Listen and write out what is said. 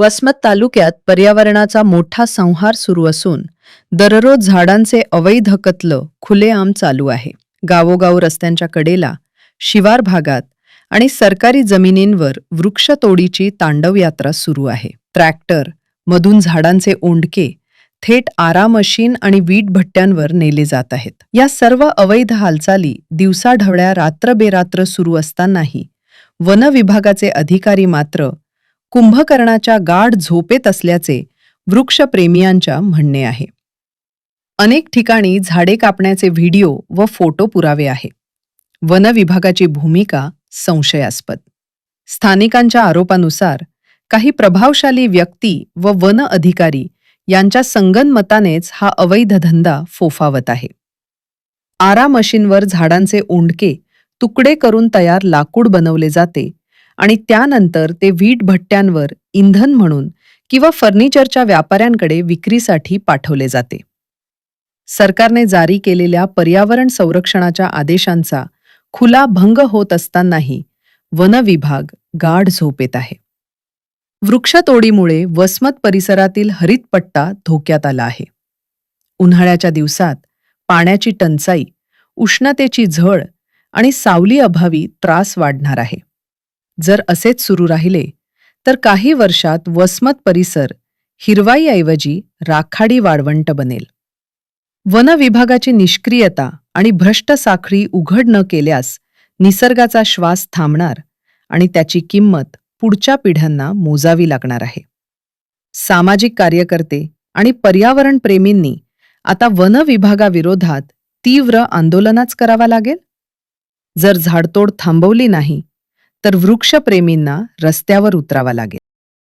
वसमत तालुक्यात पर्यावरणाचा मोठा संहार सुरू असून दररोज झाडांचे अवैध कत्ल खुलेआम चालू आहे. गावोगाव रस्त्यांच्या कडेला शिवार भागात आणि सरकारी जमिनींवर वृक्षतोडीची तांडव यात्रा सुरू आहे. ट्रॅक्टर मधून झाडांचे ओंडके थेट आरा मशीन आणि वीट भट्ट्यांवर नेले जात आहेत. या सर्व अवैध हालचाली दिवसाढवळ्या रात्रबेरात्र सुरू असतानाही वन विभागाचे अधिकारी मात्र कुंभकर्णाच्या गाढ झोपेत असल्याचे वृक्षप्रेमियांच्या म्हणणे आहे. अनेक ठिकाणी झाडे कापण्याचे व्हिडिओ व फोटो पुरावे आहे. वन विभागाची भूमिका संशयास्पद. स्थानिकांच्या आरोपानुसार काही प्रभावशाली व्यक्ती व वन अधिकारी यांच्या संगनमतानेच हा अवैध धंदा फोफावत आहे. आरा मशीनवर झाडांचे ओंडके तुकडे करून तयार लाकूड बनवले जाते आणि त्यानंतर ते वीट भट्ट्यांवर इंधन म्हणून किंवा फर्निचरच्या व्यापाऱ्यांकडे विक्रीसाठी पाठवले जाते. सरकारने जारी केलेल्या पर्यावरण संरक्षणाच्या आदेशांचा खुला भंग होत असतानाही वन विभाग गाढ झोपेत आहे. वृक्षतोडीमुळे वसमत परिसरातील हरितपट्टा धोक्यात आला आहे. उन्हाळ्याच्या दिवसात पाण्याची टंचाई उष्णतेची झळ आणि सावली अभावी त्रास वाढणार आहे. जर असेच सुरू राहिले तर काही वर्षात वसमत परिसर हिरवाईऐवजी राखाडी वाळवंट बनेल. वन विभागाची निष्क्रियता आणि भ्रष्ट साखळी उघड न केल्यास निसर्गाचा श्वास थांबणार आणि त्याची किंमत पुढच्या पिढ्यांना मोजावी लागणार आहे. सामाजिक कार्यकर्ते आणि पर्यावरणप्रेमींनी आता वन विभागाविरोधात तीव्र आंदोलनाच करावा लागेल? जर झाडतोड थांबवली नाही तर वृक्षप्रेमींना रस्त्यावर उतरावा लागेल.